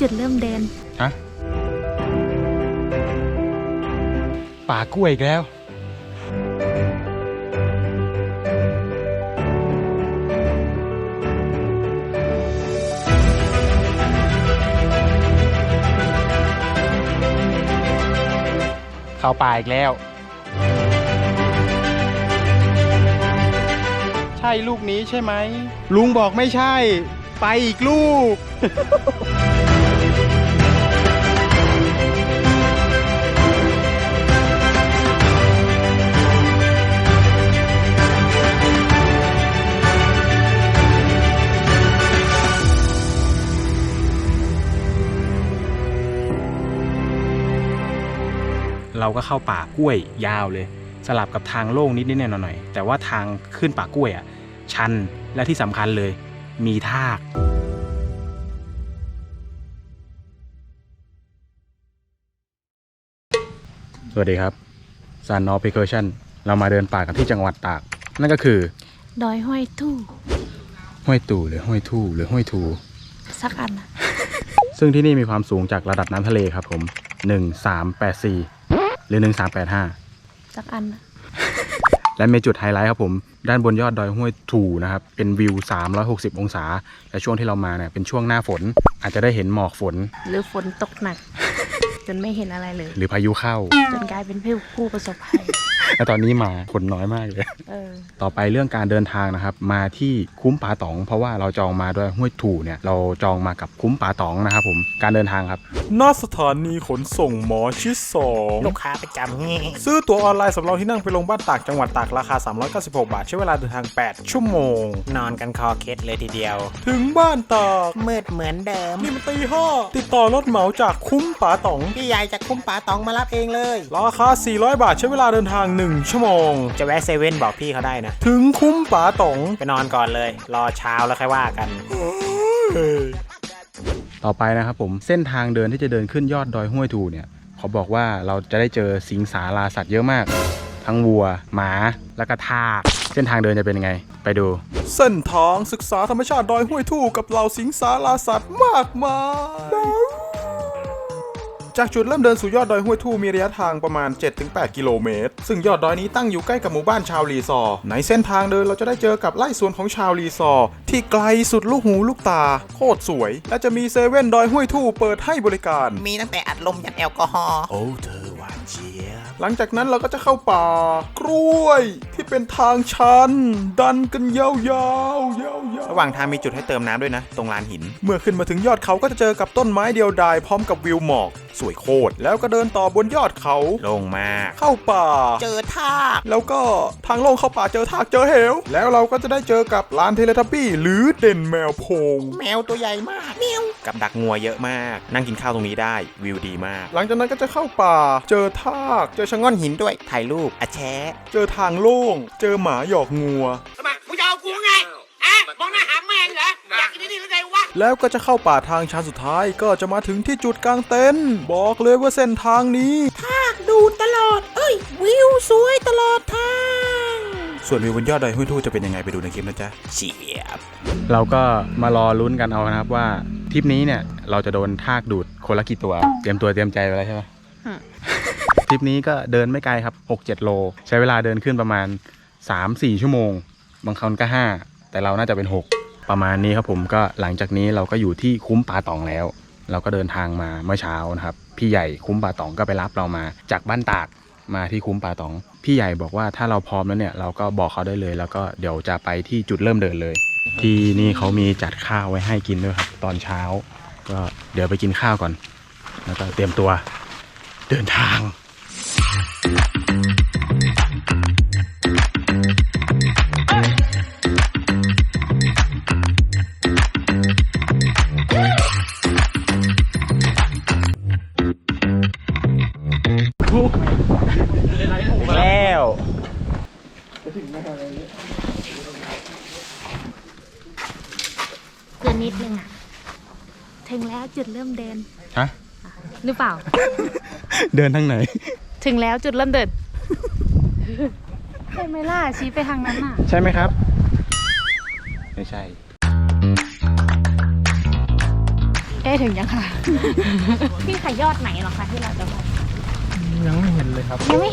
ถึงแล้วจุดเริ่มเดิน ฮะ ป่ากล้วยอีกแล้ว เข้าป่าอีกแล้ว ใช่ลูกนี้ใช่ไหม ลุงบอกไม่ใช่ ไปอีกลูก เราก็เข้าป่ากล้วยยาวเลย สลับกับทางโล่งนิดนิดๆหน่อยหน่อยๆแต่ว่าทางขึ้นป่ากล้วยอะชันและที่สำคัญเลยมีทากสวัสดีครับซันนอ p เพ c ร์ชันเรามาเดินป่ากันที่จังหวัดตาก นั่นก็คือดอยห้อยทู่ห้วยตู่หรือห้วยทู่หรือห้วยทูสักอันนะซึ่งที่นี่มีความสูงจากระดับน้ำทะเลครับผม 1384 หรือ 1385 สักอันนะและมีจุดไฮไลท์ครับผม ด้านบนยอดดอยห้วยถูนะครับ เป็นวิว 360 องศา และช่วงที่เรามาเนี่ยเป็นช่วงหน้าฝน อาจจะได้เห็นหมอกฝน หรือฝนตกหนัก จนไม่เห็นอะไรเลย หรือพายุเข้า จนกลายเป็นผู้ผู้ประสบภัยและตอนนี้มาฝนน้อยมากเลยเออต่อไปเรื่องการเดินทางนะครับ มาที่คุ้มป่าตอง เพราะว่าเราจองมาด้วยห้วยถูเนี่ย เราจองมากับคุ้มป่าตองนะครับผม การเดินทางครับณสถานีขนส่งหมอชิดสองลูกค้าประจำนี่ซื้อตั๋วออนไลน์สำรองที่นั่งไปลงบ้านตากจังหวัดตากราคา 396 บาท ใช้เวลาเดินทาง 8 ชั่วโมง นอนกันคอเคล็ดเลยทีเดียว ถึงบ้านตากมืดเหมือนเดิม นี่มันตีห้าติดต่อรถเหมาจากคุ้มป่าตอง พี่ใหญ่จากคุ้มป๋าตองมารับเองเลย ราคา 400 บาทใช้เวลาเดินทาง 1 ชั่วโมง จะแวะเซเว่นบอกพี่เขาได้นะ ถึงคุ้มป่าตองไปนอนก่อนเลย รอเช้าแล้วค่อยว่ากันเฮ้ย ต่อไปนะครับผมเส้นทางเดินที่จะเดินขึ้นยอดดอยห้วยถูเนี่ยเขาบอกว่าเราจะได้เจอสิงสาราสัตว์เยอะมาก ทั้งวัว หมา แล้วก็ทากเส้นทางเดินจะเป็นยังไง ไปดู เส้นทางศึกษาธรรมชาติดอยห้วยทูกับเหล่าสิงสาราสัตว์มากมาย จากจุดเริ่มเดินสู่ยอดดอยห้วยทู่มีระยะทางประมาณ 7-8 กิโลเมตร ซึ่งยอดดอยนี้ตั้งอยู่ใกล้กับหมู่บ้านชาวรีซอร์ในเส้นทางเดินเราจะได้เจอกับไร่สวนของชาวรีซอร์ที่ไกลสุดลูกหูลูกตา โคตรสวย และจะมีเซเว่นดอยห้วยทู่เปิดให้บริการ มีตั้งแต่อัดลมยันแอลกอฮอล์ โอ้เธอหวานเจี๊ยบ หลังจากนั้นเราก็จะเข้าป่ากล้วยที่เป็นทางชัน ดันกันยาวๆยาวๆระหว่างทางมีจุดให้เติมน้ำด้วยนะ ตรงลานหิน เมื่อขึ้นมาถึงยอดเขาก็จะเจอกับต้นไม้เดียวดายพร้อมกับวิวหมอก สวยโคตรแล้วก็เดินต่อบนยอดเขาลงมา เข้าป่า เจอท่ากแล้วก็ทางลงเข้าป่าเจอทากเจอเหว แล้วเราก็จะได้เจอกับลานเทเลทับบี้หรือเด่นแมวโพง แมวตัวใหญ่มากเมียวกับดักงัวเยอะมาก นั่งกินข้าวตรงนี้ได้วิวดีมาก หลังจากนั้นก็จะเข้าป่า เจอทากเจอชะง่อนหินด้วย ถ่ายรูปอะแชะเจอทางโล่ง เจอหมาหยอกงัว ทำไมมึงจะเอากูไงอะมองหน้าหาแม่งเหรอ อยากกินนี่หรือไงวะ แล้วก็จะเข้าป่าทางชันสุดท้ายก็จะมาถึงที่จุดกลางเต็นท์บอกเลยว่าเส้นทางนี้ดูตลอด เอ้ย วิวสวยตลอดทาง ส่วนวิวบนยอดดอยห้วยทู่จะเป็นยังไงไปดูในคลิปนะจ๊ะเฉียบเราก็มารอลุ้นกันเอานะครับว่าทริปนี้เนี่ยเราจะโดนทากดูดคนละกี่ตัว เตรียมตัวเตรียมใจไปแล้วใช่ไหมฮะ ทริปนี้ก็เดินไม่ไกลครับ 6-7 โล ใช้เวลาเดินขึ้นประมาณ 3-4 ชั่วโมง บางคนก็ 5 แต่เราน่าจะเป็น 6 ประมาณนี้ครับผมก็หลังจากนี้เราก็อยู่ที่คุ้มป่าตองแล้ว เราก็เดินทางมาเมื่อเช้านะครับ พี่ใหญ่คุ้มป่าตองก็ไปรับเรามาจากบ้านตากมาที่คุ้มป่าตอง พี่ใหญ่บอกว่าถ้าเราพร้อมแล้วเนี่ยเราก็บอกเขาได้เลย แล้วก็เดี๋ยวจะไปที่จุดเริ่มเดินเลย ที่นี่เขามีจัดข้าวไว้ให้กินด้วยครับ ตอนเช้า ก็เดี๋ยวไปกินข้าวก่อน แล้วก็เตรียมตัวเดินทาง หรือเปล่า เดินทางไหน ถึงแล้วจุดเริ่มเดินใช่ไหมล่ะชี้ไปทางนั้นน่ะ ใช่ไหมครับ ไม่ใช่ เอ๊ะถึงยังค่ะ พี่ขายยอดไหนเหรอคะที่เราจะไปยังไม่เห็นเลยครับยังไม่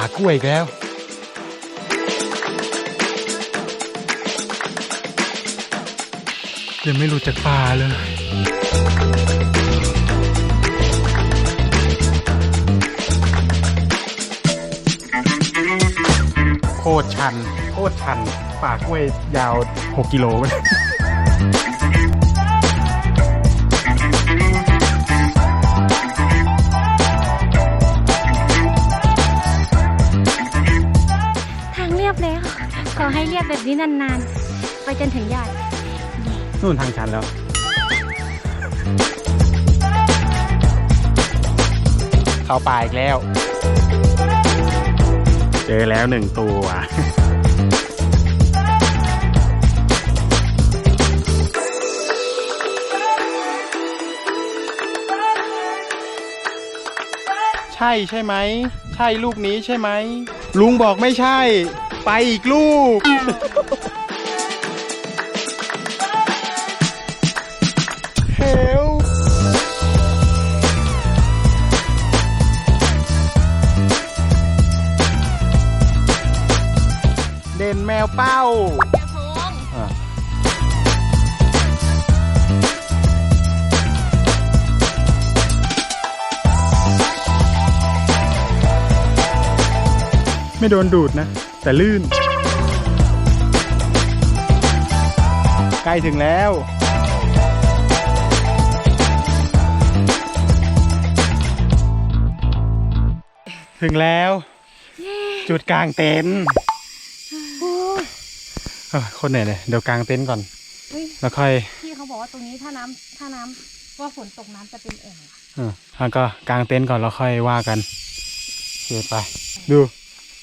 ป่ากล้วยอีกแล้ว ยังไม่รู้จักป่าเลย โคตรชัน โคตรชัน ป่ากล้วยยาว 6 กิโลเลย ขอให้เรียบแบบนี้นานๆ ไปจนถึงยอด นู่นทางชันแล้ว เข้าป่าอีกแล้ว เจอแล้วหนึ่งตัว ใช่ใช่ไหม ใช่ลูกนี้ใช่ไหม ลุงบอกไม่ใช่ ไปอีกลูก เฮลเด่นแมวเป้าอะไม่โดนดูดนะ แต่ลื่น ใกล้ถึงแล้ว ถึงแล้ว จุดกลางเต็นท์เอ้ยคนไหนเนี่ยเดี๋ยวกลางเต็นท์ก่อนเฮ้ยแล้วค่อยพี่เขาบอกว่าตรงนี้ถ้าน้ำถ้าน้ำว่าฝนตกน้ำจะเป็นแอ่งอะแล้วก็กลางเต็นท์ก่อนแล้วค่อยว่ากันโอเคไป ดู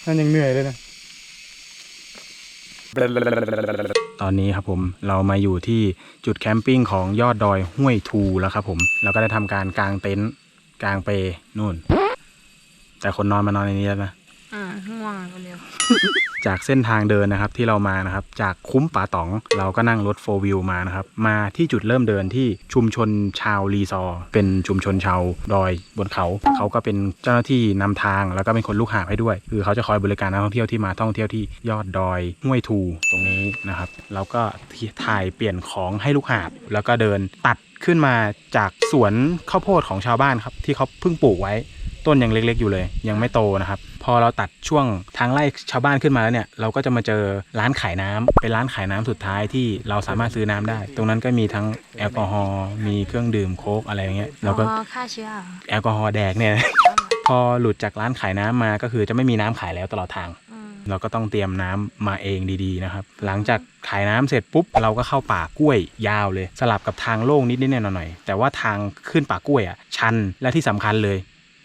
นั่นยังเหนื่อยเลยนะ ตอนนี้ครับผมเรามาอยู่ที่จุดแคมปิ้งของยอดดอยห้วยทูแล้วครับผมเราก็ได้ทำการกางเต็นท์กางเปนู่น แต่คนนอนมานอนในนี้แล้วนะอ่าง่วงเร็ว จากเส้นทางเดินนะครับที่เรามานะครับจากคุ้มป่าตอง เราก็นั่งรถโฟวิวมานะครับมาที่จุดเริ่มเดินที่ชุมชนชาวรีซอร์เป็นชุมชนชาวดอยบนเขา เขาก็เป็นเจ้าหน้าที่นำทางแล้วก็เป็นคนลูกหาบให้ด้วย คือเขาจะคอยบริการนักท่องเที่ยวที่มาท่องเที่ยวที่ยอดดอยห้วยทูตรงนี้นะครับเราก็ถ่ายเปลี่ยนของให้ลูกหาบแล้วก็เดินตัดขึ้นมาจากสวนข้าวโพดของชาวบ้านครับที่เขาเพิ่งปลูกไว้ต้นยังเล็กๆอยู่เลย ยังไม่โตนะครับ พอเราตัดช่วงทางไล่ชาวบ้านขึ้นมาแล้วเนี่ย เราก็จะมาเจอร้านขายน้ำเป็นร้านขายน้ำสุดท้ายที่เราสามารถซื้อน้ำได้ ตรงนั้นก็มีทั้งแอลกอฮอล์มีเครื่องดื่มโค้กอะไรอย่างเงี้ยเราก็อ๋อฆ่าเชื้อเหรอแอลกอฮอล์แดกเนี่ยพอหลุดจากร้านขายน้ำมาก็คือจะไม่มีน้ำขายแล้วตลอดทางอืมเราก็ต้องเตรียมน้ำมาเองดีๆนะครับ หลังจากขายน้ำเสร็จปุ๊บเราก็เข้าป่ากล้วยยาวเลย สลับกับทางโล่งนิดๆหน่อยๆแต่ว่าทางขึ้นป่ากล้วยอะชันและที่สำคัญเลย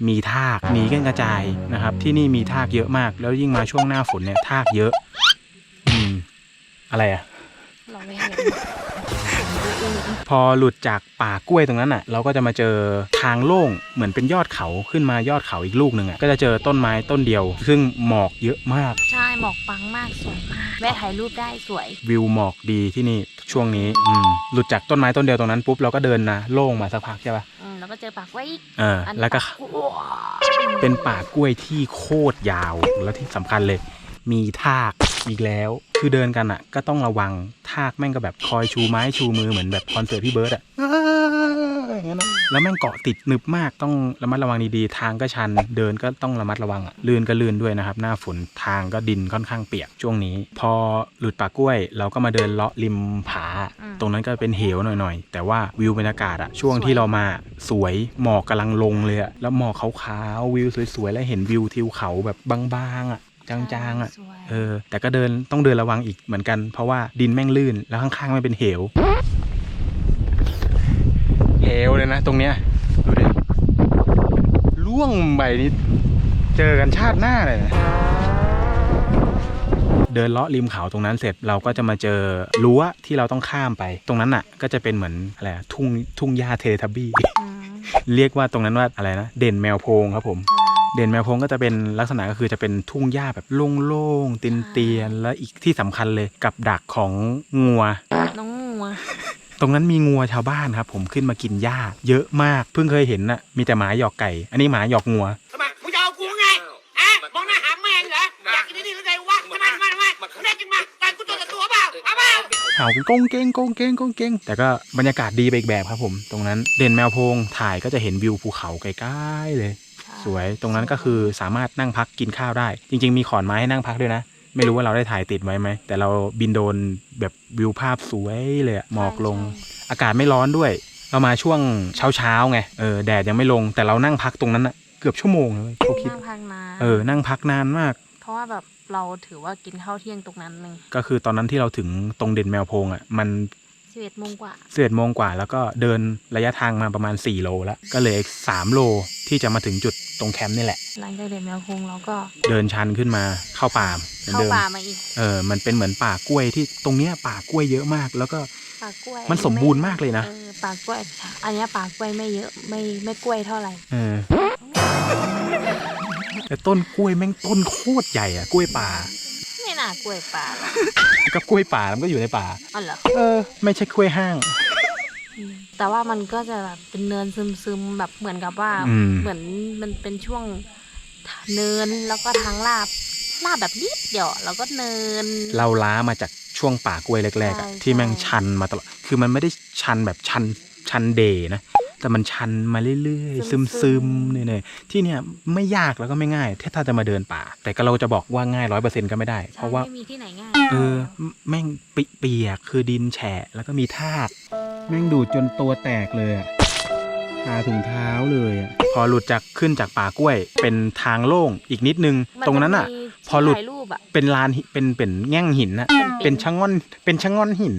มีทากหนีกันกระจายนะครับ ที่นี่มีทากเยอะมาก แล้วยิ่งมาช่วงหน้าฝนเนี่ยทากเยอะ อืม อะไรอะเราไม่เห็น พอหลุดจากป่ากล้วยตรงนั้นอะ เราก็จะมาเจอทางโล่งเหมือนเป็นยอดเขาขึ้นมายอดเขาอีกลูกหนึ่งอะก็จะเจอต้นไม้ต้นเดียว ซึ่งหมอกเยอะมาก ใช่หมอกปังมากสวยมากแวะถ่ายรูปได้สวย วิวหมอกดีที่นี่ช่วงนี้อืมหลุดจากต้นไม้ต้นเดียวตรงนั้นปุ๊บเราก็เดินนะโล่งมาสักพักใช่ปะอืมแล้วก็เจอปากไว้อีกเอออันแล้วก็ปากว้าวเป็นป่ากล้วยที่โคตรยาว แล้วที่สำคัญเลย มีทากอีกแล้ว คือเดินกันอะ ก็ต้องระวังทากแม่งก็แบบคอยชูไม้ชูมือเหมือนแบบคอนเสิร์ตพี่เบิร์ดอะอย่างนั้นอะแล้วแม่งเกาะติดหนึบมากต้องระมัดระวังดีๆ ทางก็ชัน เดินก็ต้องระมัดระวังอะลื่นก็ลื่นด้วยนะครับ หน้าฝนทางก็ดินค่อนข้างเปียกช่วงนี้ พอหลุดป่ากล้วย เราก็มาเดินเลาะริมผา ตรงนั้นก็เป็นเหวหน่อยๆ แต่ว่าวิวบรรยากาศอะช่วงที่เรามาสวยหมอกกำลังลงเลยอะแล้วหมอกขาวๆวิวสวยๆแล้วเห็นวิวทิวเขาแบบบางๆอะ จางๆอะสวยเออแต่ก็เดินต้องเดินระวังอีกเหมือนกัน เพราะว่าดินแม่งลื่นแล้วข้างๆมันเป็นเหวเหวเลยนะ ตรงเนี้ยดูดิล่วงไปนี่เจอกันชาติหน้าเลยนะเดินเลาะริมเขาตรงนั้นเสร็จเราก็จะมาเจอรั้วที่เราต้องข้ามไป ตรงนั้นอะ ก็จะเป็นเหมือนอะไรอะทุ่งทุ่งหญ้าเทเลทับบี้อืมเรียกว่าตรงนั้นว่าอะไรนะ เด่นแมวโพงครับผม เด่นแมวโพงก็จะเป็นลักษณะก็คือจะเป็นทุ่งหญ้าแบบโล่งๆเตียนๆแล้วอีกที่สำคัญเลยกับดักของงัว น้องงัว ตรงนั้นมีงัวชาวบ้านครับ ผมขึ้นมากินหญ้า เยอะมากเพิ่งเคยเห็นน่ะมีแต่หมาหยอกไก่ อันนี้หมาหยอกงัวทำไมมึงจะเอากูไงฮะมองหน้าหาแม่งเหรออยากกินนี่หรือไงวะทำไมทำไมทำไมแน่จริงมาแต่กูตัวต่อตัวเปล่าเอาเปล่าเห่ากันกงเก้งกงเก้งกงเก้งแต่ก็บรรยากาศดีไปอีกแบบครับผม ตรงนั้นเด่นแมวโพงถ่ายก็จะเห็นวิวภูเขาใกล้ๆเลย สวยตรงนั้นก็คือสามารถนั่งพักกินข้าวได้ จริง ๆ มีขอนไม้ให้นั่งพักด้วยนะ ไม่รู้ว่าเราได้ถ่ายติดไว้ไหม แต่เราบินโดรนแบบวิวภาพสวยเลยอะหมอกลง อากาศไม่ร้อนด้วย เรามาช่วงเช้าๆไงเออแดดยังไม่ลงแต่เรานั่งพักตรงนั้นอะเกือบชั่วโมงเลยเขาคิดนั่งพักนานเออนั่งพักนานมาก เพราะว่าแบบเราถือว่ากินข้าวเที่ยงตรงนั้นหนึ่งก็คือตอนนั้นที่เราถึงตรงเด่นแมวโพงอะมัน สิบเอ็ดโมงกว่าเสียดโมงกว่า แล้วก็เดินระยะทางมาประมาณ 4 โลแล้ว ก็เหลยสามโลที่จะมาถึงจุดตรงแคมป์นี่แหละ หลังจากเด็ดแมวคงเราก็เดินชันขึ้นมาเข้าป่าเหมือนเข้าเดิมป่ามาอีกเออมันเป็นเหมือนป่ากล้วยที่ตรงเนี้ยป่ากล้วยเยอะมาก แล้วก็ป่ากล้วยมันสมบูรณ์มากเลยนะเออป่ากล้วย อันเนี้ยป่ากล้วยไม่เยอะไม่ไม่กล้วยเท่าไหร่เออแต่ต้นกล้วยแม่งต้นโคตรใหญ่อะกล้วยป่าไม่ น่ากล้วยป่าหรอกก็กล้วยป่ามันก็อยู่ในป่า อ๋อเหรอ เออ ไม่ใช่กล้วยห้างอืมแต่ว่ามันก็จะแบบเป็นเนินซึมๆแบบเหมือนกับว่า อืม เหมือนมันเป็นช่วงเนินแล้วก็ทางลาบลาบแบบนิดเดียวแล้วก็เนิน เราล้ามาจากช่วงป่ากล้วยแรกๆอะใช่ที่แม่งใช่ ชันมาตลอด คือมันไม่ได้ชันแบบชันชันเดย์นะ แต่มันชันมาเรื่อยๆ ซึมๆเนี่ยๆที่เนี่ยไม่ยากแล้วก็ไม่ง่ายถ้าถ้าจะมาเดินป่า แต่ก็เราจะบอกว่าง่ายร้อยเปอร์เซ็นต์ก็ไม่ได้ใช่เพราะว่าไม่มีที่ไหนง่ายเออแม่งปิเปียกคือดินแฉะแล้วก็มีทากแม่งดูดจนตัวแตกเลยอะคาถุงเท้าเลยอะพอหลุดจากขึ้นจากป่ากล้วย เป็นทางโล่งอีกนิดนึง มัตรงนั้นอะจมีพอหลุด ถ่ายรูปอะเป็นลานหิเป็นเป็นแง่งหินอะเป็นเป็นชะง่อนเป็นชะง่อนหิน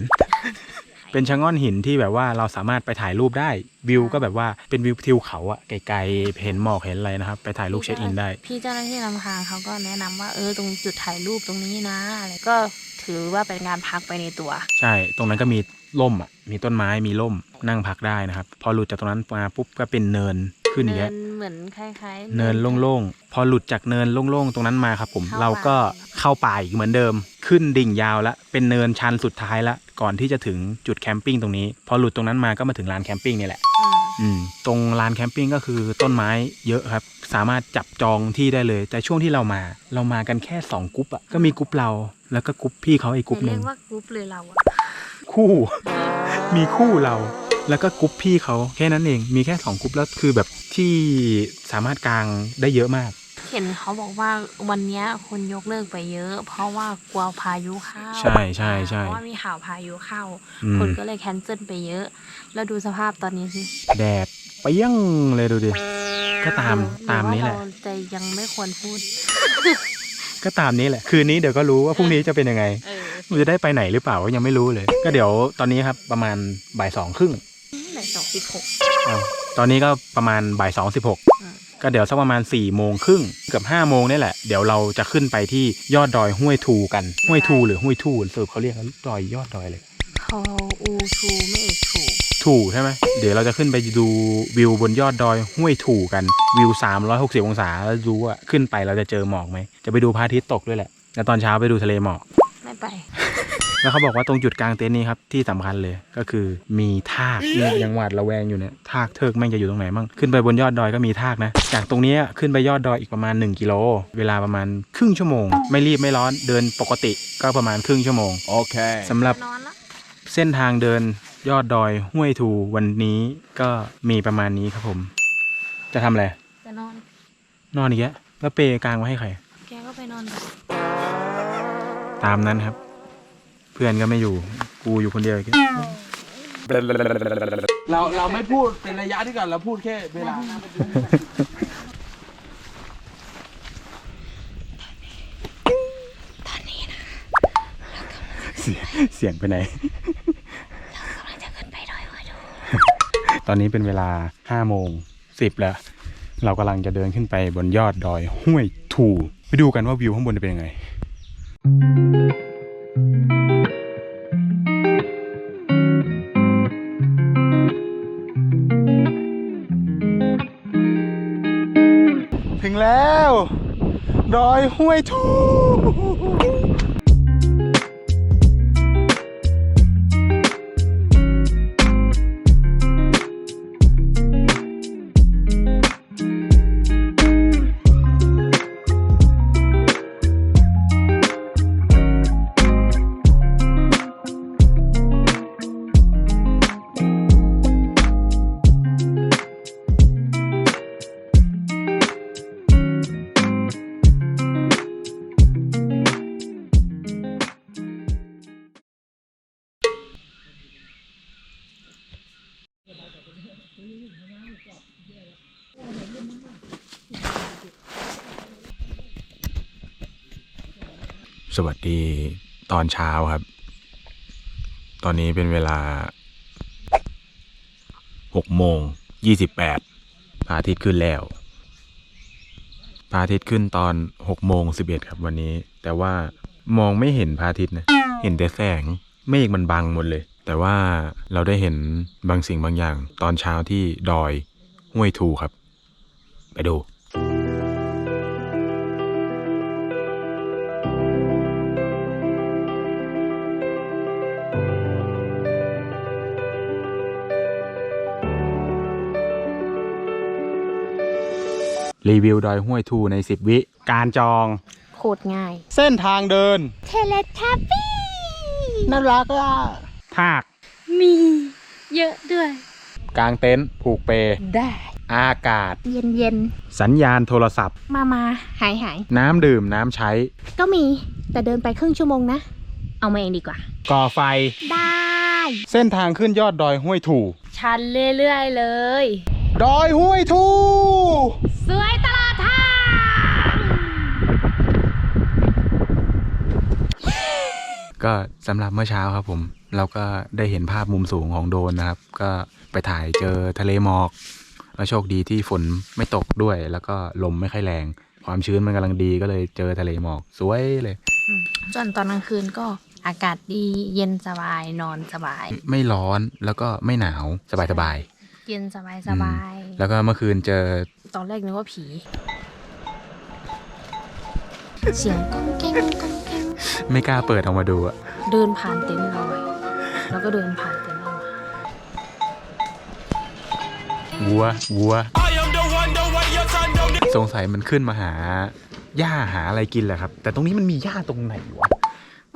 เป็นชะง่อนหินที่แบบว่าเราสามารถไปถ่ายรูปได้วิวก็แบบว่าเป็นวิวทิวเขาอะไกลๆเห็นหมอกเห็นอะไรนะครับ ไปถ่ายรูปเช็คอินได้ พี่เจ้าหน้าที่นำทางเขาก็แนะนำว่าเออตรงจุดถ่ายรูปตรงนี้นะอะไรก็ถือว่าเป็นการพักไปในตัว ใช่ ตรงนั้นก็มีร่มอะมีต้นไม้มีร่มนั่งพักได้นะครับ พอหลุดจากตรงนั้นมาปุ๊บก็เป็นเนินขึ้นอย่างเนิเงี้ยนเหมือนคล้ายๆ เนินโล่งๆ พอหลุดจากเนินโล่งๆ ตรงนั้นมาครับผมเข้าเราก็เข้าป่าอีกเหมือนเดิม ขึ้นดิ่งยาวแล้วเป็นเนินชันสุดท้ายละ ก่อนที่จะถึงจุดแคมปิ้งตรงนี้ พอหลุดตรงนั้นมาก็มาถึงลานแคมปิ้งนี่แหละอืมอืมตรงลานแคมปิ้งก็คือต้นไม้เยอะครับ สามารถจับจองที่ได้เลย แต่ช่วงที่เรามา เรามากันแค่สองกรุ๊ปอะก็มีกรุ๊ปเรา แล้วก็กรุ๊ปพี่เขาอีกกรุ๊ปหเรีนึ่ยงกว่ากรุ๊ปเลยเราอะคู่ มีคู่เรา แล้วก็กรุ๊ปพี่เขาแค่นั้นเอง มีแค่สองกรุ๊ปแล้วคือแบบที่สามารถกางได้เยอะมาก เห็นเขาบอกว่าวันเนี้ยคนยกเลิกไปเยอะ เพราะว่ากลัวพายุเข้าใช่ใช่ใช่เพราะว่ามีข่าวพายุเข้า อืม คนก็เลยแคนเซิลไปเยอะ แล้วดูสภาพตอนนี้สิแดดเปรี้ยงเลยดูดิ ก็ตามตามนี้แหละ รือว่าเราจะยังไม่ควรพูด ก็ตามนี้แหละ คืนนี้เดี๋ยวก็รู้ว่าพรุ่งนี้จะเป็นยังไงเออมันจะได้ไปไหนหรือเปล่าก็ยังไม่รู้เลย ก็เดี๋ยวตอนนี้ครับประมาณบ่ายสองครึ่งไหนสองสิบหกอ้าวตอนนี้ก็ประมาณบ่ายสองสิบหกอืม ก็เดี๋ยวสักประมาณ4ี่โมงครึ่งเกือบห้าโมงนี่แหละ เดี๋ยวเราจะขึ้นไปที่ยอดดอยห้วยทูกันห้วยทูหรือห้วยทูสรุปเขาเรียกว่าดอยยอดดอยเลยเขาอูทูไม่เอกถูถูใช่ไหมเดี๋ยวเราจะขึ้นไปดูวิวบนยอดดอยห้วยถูกันวิว 360 องศาแล้วดูว่าขึ้นไปเราจะเจอหมอกไหมจะไปดูพระอาทิตย์ตกด้วยแหละแล้วตอนเช้าไปดูทะเลหมอกไม่ไป แล้วเขาบอกว่าตรงจุดกลางเต็นท์นี้ครับที่สำคัญเลยก็คือมีทากเนี่ยยังหวาดระแวงอยู่เนี่ยทากเทิกแม่งจะอยู่ตรงไหนมั่งขึ้นไปบนยอดดอยก็มีทากนะ จากตรงเนี้ยขึ้นไปยอดดอยอีกประมาณ 1 กิโล เวลาประมาณครึ่งชั่วโมง ไม่รีบไม่ร้อนเดินปกติก็ประมาณครึ่งชั่วโมง Okay. สำหรับนอนละเส้นทางเดินยอดดอยห้วยทูวันนี้ก็มีประมาณนี้ครับผม จะทำอะไร จะนอน นอนอีกแล้วแล้วเปรย์กลางไว้ให้ใคร แกก็ไปนอนไปตามนั้นครับเพื่อนก็ไม่อยู่ กูอยู่คนเดียวเราเราไม่พูดเป็นระยะที่ก่อนเราพูดแค่เวลา ตอนนี้นะ เสียงเสียงไปไหนตอนนี้เป็นเวลา5โมง10แล้ว เรากำลังจะเดินขึ้นไปบนยอดดอยห้วยถู ไปดูกันว่าวิวข้างบนจะเป็นยังไง ถึงแล้ว ดอยห้วยทู สวัสดีตอนเช้าครับ ตอนนี้เป็นเวลาหกโมงยี่สิบแปดพระอาทิตย์ขึ้นแล้วพระอาทิตย์ขึ้นตอนหกโมงสิบเอ็ดครับวันนี้ แต่ว่ามองไม่เห็นพระอาทิตย์นะ เห็นแต่แสงเมฆมันบังหมดเลย แต่ว่าเราได้เห็นบางสิ่งบางอย่าง ตอนเช้าที่ดอยห้วยทูครับ ไปดู รีวิวดอยห้วยทูใน 10 วิ การจอง โคตรง่าย เส้นทางเดิน เทเลทับบี้น่ารักอะทาก มีเยอะด้วย กางเต็นท์ผูกเปได้ อากาศ เย็นเย็นสัญญาณโทรศัพท์ มามาหายหายน้ำดื่มน้ำใช้ ก็มีแต่เดินไปครึ่งชั่วโมงนะ เอามาเองดีกว่า ก่อไฟ ได้ เส้นทางขึ้นยอดดอยห้วยถู ชันเรื่อยๆเลย ดอยห้วยทู สวยตลอดทาง ก็สำหรับเมื่อเช้าครับผม เราก็ได้เห็นภาพมุมสูงของโดรนนะครับ ก็ไปถ่ายเจอทะเลหมอก แล้วโชคดีที่ฝนไม่ตกด้วย แล้วก็ลมไม่ค่อยแรง ความชื้นมันกำลังดีก็เลยเจอทะเลหมอกสวยเลยส่วนตอนกลางคืนก็อากาศดีเย็นสบายนอนสบาย ไม่ร้อนแล้วก็ไม่หนาวสบายสบาย เย็นสบายๆสบายอืมแล้วก็เมื่อคืนเจอ ตอนแรกนึกว่าผี เสียงก้องแก้งก้องแก้งไม่กล้าเปิดออกมาดูอะเดินผ่านเต็นท์เราไปแล้วก็เดินผ่านเต็นท์เรามาวัววัว สงสัยมันขึ้นมาหาหญ้าหาอะไรกินแหละครับ แต่ตรงนี้มันมีหญ้าตรงไหนวะ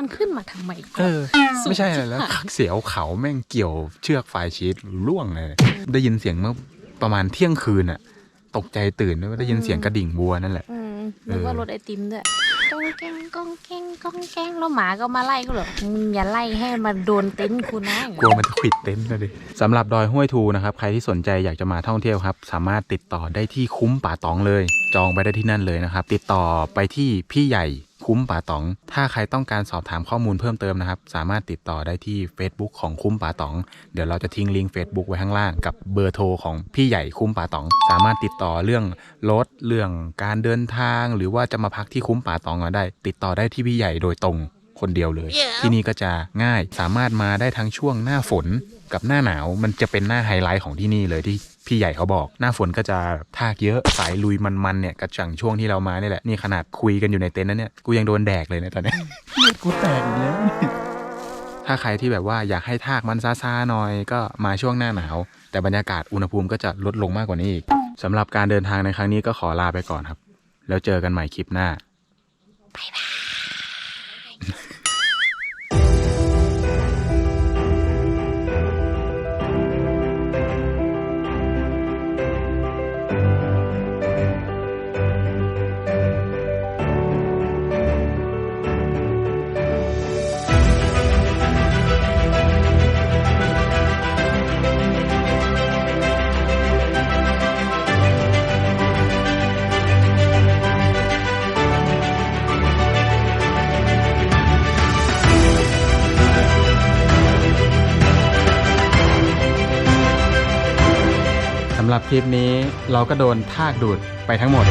มันขึ้นมาทำไมเออ ไม่ใช่อะไรแล้ว เสียวเขาแม่งเกี่ยวเชือกไฟชีตล่วงเลย ได้ยินเสียงเมื่อประมาณเที่ยงคืนอะตกใจตื่นด้วยว่าได้ยินเสียงกระดิ่งวัวนั่นแหละอืมนึกว่ารถไอติมด้วยก้องแก้งก้องแก้งก้องแก้งแล้วหมาก็มาไล่ก็เหรอมึงอย่าไล่ให้มาโดนเต็นท์คุณนะกลัวมันจะขวิดเต็นท์เลยดิสำหรับดอยห้วยทูนะครับ ใครที่สนใจอยากจะมาท่องเที่ยวครับ สามารถติดต่อได้ที่คุ้มป่าตองเลย จองไปได้ที่นั่นเลยนะครับ ติดต่อไปที่พี่ใหญ่ คุ้มป่าตอง ถ้าใครต้องการสอบถามข้อมูลเพิ่มเติมนะครับ สามารถติดต่อได้ที่ Facebook ของคุ้มป่าตอง เดี๋ยวเราจะทิ้งลิงก์ Facebook ไว้ข้างล่างกับเบอร์โทรของพี่ใหญ่คุ้มป่าตอง สามารถติดต่อเรื่องรถเรื่องการเดินทาง หรือว่าจะมาพักที่คุ้มป่าตองก็ได้ ติดต่อได้ที่พี่ใหญ่โดยตรงคนเดียวเลยที่นี่ก็จะง่ายสามารถมาได้ทั้งช่วงหน้าฝนกับหน้าหนาวมันจะเป็นหน้าไฮไลท์ของที่นี่เลยที่ พี่ใหญ่เขาบอก หน้าฝนก็จะทากเยอะสายลุยมันๆเนี่ยกระจังช่วงที่เรามานี่แหละนี่ขนาดคุยกันอยู่ในเต็นท์นั้นเนี่ยกูยังโดนแดกเลยเนะตอนเนี้ยกูแตกอีกแล้วเนี่ยถ้าใครที่แบบว่าอยากให้ทากมันซาๆหน่อยก็มาช่วงหน้าหนาว แต่บรรยากาศอุณหภูมิก็จะลดลงมากกว่านี้อีกสำหรับการเดินทางในครั้งนี้ก็ขอลาไปก่อนครับ แล้วเจอกันใหม่คลิปหน้าำหรับทริปนี้เราก็โดนทากดูดไปทั้งหมด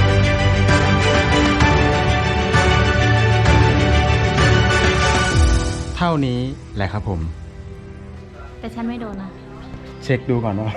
เท่านี้แหละครับผม แต่ฉันไม่โดนนะ เช็คดูก่อนว่า